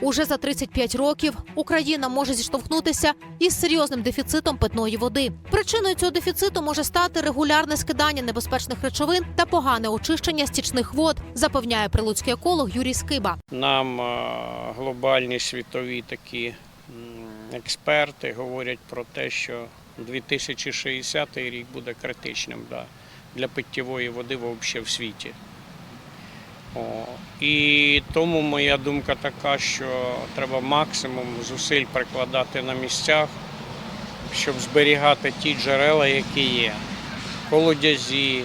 Уже за 35 років Україна може зіштовхнутися із серйозним дефіцитом питної води. Причиною цього дефіциту може стати регулярне скидання небезпечних речовин та погане очищення стічних вод, запевняє прилуцький еколог Юрій Скиба. Нам е, глобальні світові такі експерти говорять про те, що 2060 рік буде критичним для питтєвої води в світі. О, і тому моя думка така, що треба максимум зусиль прикладати на місцях, щоб зберігати ті джерела, які є. Колодязі,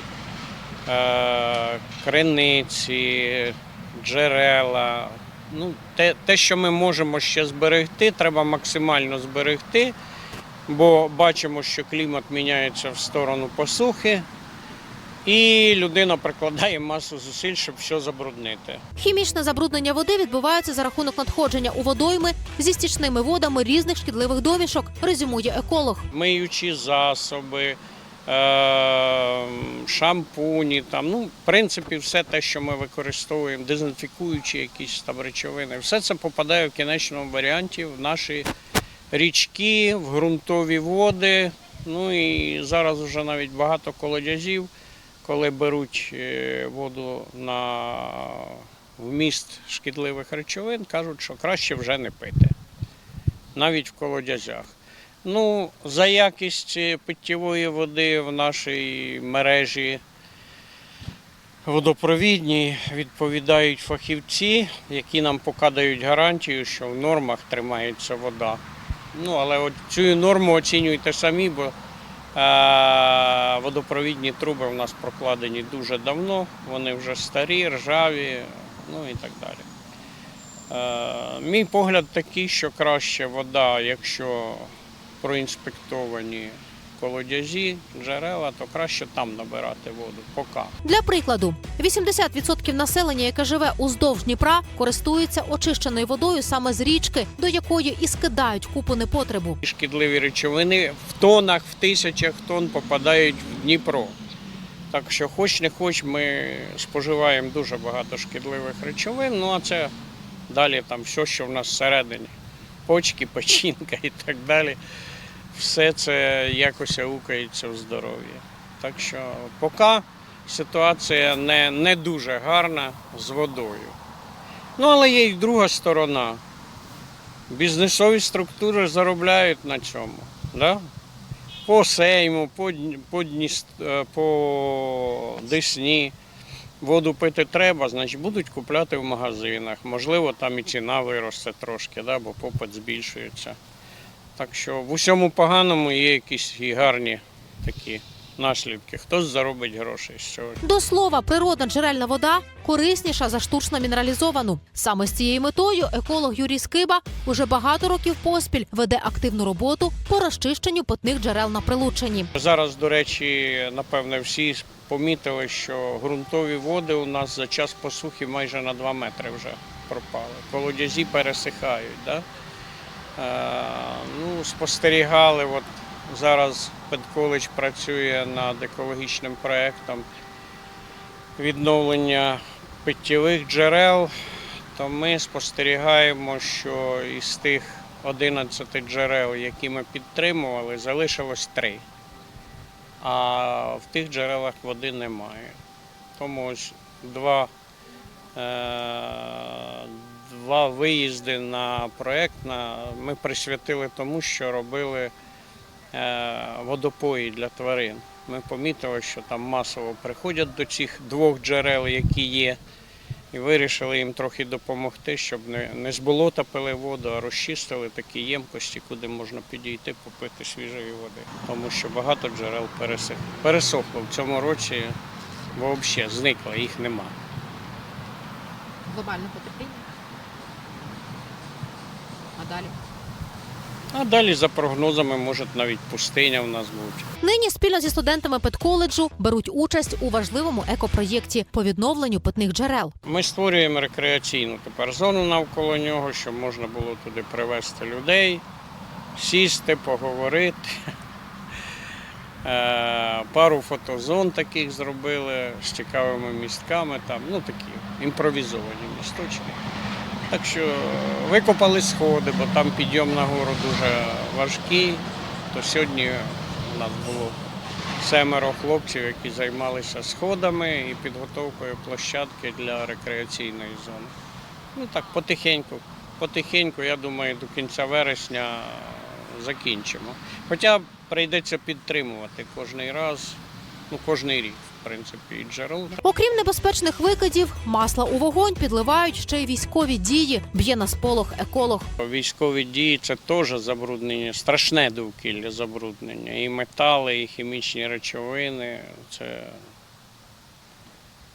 е, криниці, джерела. Ну, те, те, що ми можемо ще зберегти, треба максимально зберегти, бо бачимо, що клімат міняється в сторону посухи, і людина прикладає масу зусиль, щоб все забруднити. Хімічне забруднення води відбувається за рахунок надходження у водойми зі стічними водами різних шкідливих домішок, резюмує еколог. миючі засоби, е, шампуні, там, ну, в принципі, все те, що ми використовуємо, дезінфікуючі якісь там речовини, все це попадає в кінечному варіанті в наші річки, в ґрунтові води. Ну і зараз вже навіть багато колодязів, коли беруть е, воду на вміст шкідливих речовин, кажуть, що краще вже не пити. Навіть в колодязях. Ну, за якість е, питтєвої води в нашій мережі водопровідній відповідають фахівці, які нам показують гарантію, що в нормах тримається вода. Ну, але от цю норму оцінюйте самі, бо водопровідні труби в нас прокладені дуже давно, вони вже старі, ржаві, ну і так далі. Мій погляд такий, що краще вода, якщо проінспектовані колодязі, джерела, то краще там набирати воду. Поки. Для прикладу, 80% населення, яке живе уздовж Дніпра, користується очищеною водою саме з річки, до якої і скидають купу непотребу. Шкідливі речовини в тонах, в тисячах тонн попадають в Дніпро. Так що, хоч не хоч, ми споживаємо дуже багато шкідливих речовин. Ну а це далі там все, що в нас всередині. Почки, печінка і так далі. Все це якось аукається в здоров'ї. Так що поки ситуація не, не дуже гарна з водою. Ну, але є й друга сторона. Бізнесові структури заробляють на цьому. Да? По Сейму, по, по, Дніс- е, по Десні. Воду пити треба, значить будуть купляти в магазинах. Можливо, там і ціна виросте трошки, да, бо попит збільшується. Так що в усьому поганому є якісь і гарні такі наслідки. Хтось заробить грошей з цього. До слова, природна джерельна вода корисніша за штучно мінералізовану. Саме з цією метою еколог Юрій Скиба уже багато років поспіль веде активну роботу по розчищенню питних джерел на Прилуччині. Зараз, до речі, напевне, всі помітили, що ґрунтові води у нас за час посухи майже на 2 метри вже пропали. Колодязі пересихають. Да? Е, ну, спостерігали, от зараз Педколедж працює над екологічним проєктом відновлення питтєвих джерел, то ми спостерігаємо, що із тих 11 джерел, які ми підтримували, залишилось 3. А в тих джерелах води немає. Тому ось два, е, два виїзди на проєкт ми присвятили тому, що робили е, водопої для тварин. Ми помітили, що там масово приходять до цих двох джерел, які є, і вирішили їм трохи допомогти, щоб не, з болота пили воду, а розчистили такі ємкості, куди можна підійти попити свіжої води. Тому що багато джерел пересохло в цьому році, взагалі зникло, їх нема. Глобальне потепління. А далі А далі, за прогнозами, може навіть пустиня в нас бути. нині спільно зі студентами педколеджу беруть участь у важливому екопроєкті по відновленню питних джерел. Ми створюємо рекреаційну тепер зону навколо нього, щоб можна було туди привезти людей, сісти, поговорити. Е, Пару фотозон таких зробили з цікавими містками, там, ну такі імпровізовані місточки. Так що викопали сходи, бо там підйом на гору дуже важкий. То сьогодні у нас було семеро хлопців, які займалися сходами і підготовкою площадки для рекреаційної зони. Ну так, потихеньку. Потихеньку, я думаю, до кінця вересня закінчимо. Хоча прийдеться підтримувати кожний раз, ну кожний рік, в принципі, джерел. Окрім небезпечних викидів, масла у вогонь підливають ще й військові дії. Б'є на сполох еколог. Військові дії це теж забруднення, страшне довкілля забруднення. І метали, і хімічні речовини. Це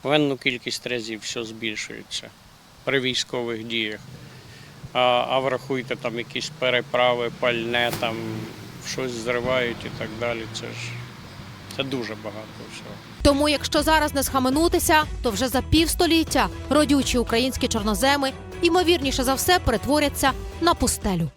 в енну кількість разів все збільшується при військових діях. А, а врахуйте там якісь переправи, пальне, там щось зривають і так далі. Це ж це дуже багато всього. Тому, якщо зараз не схаменутися, то вже за півстоліття родючі українські чорноземи ймовірніше за все перетворяться на пустелю.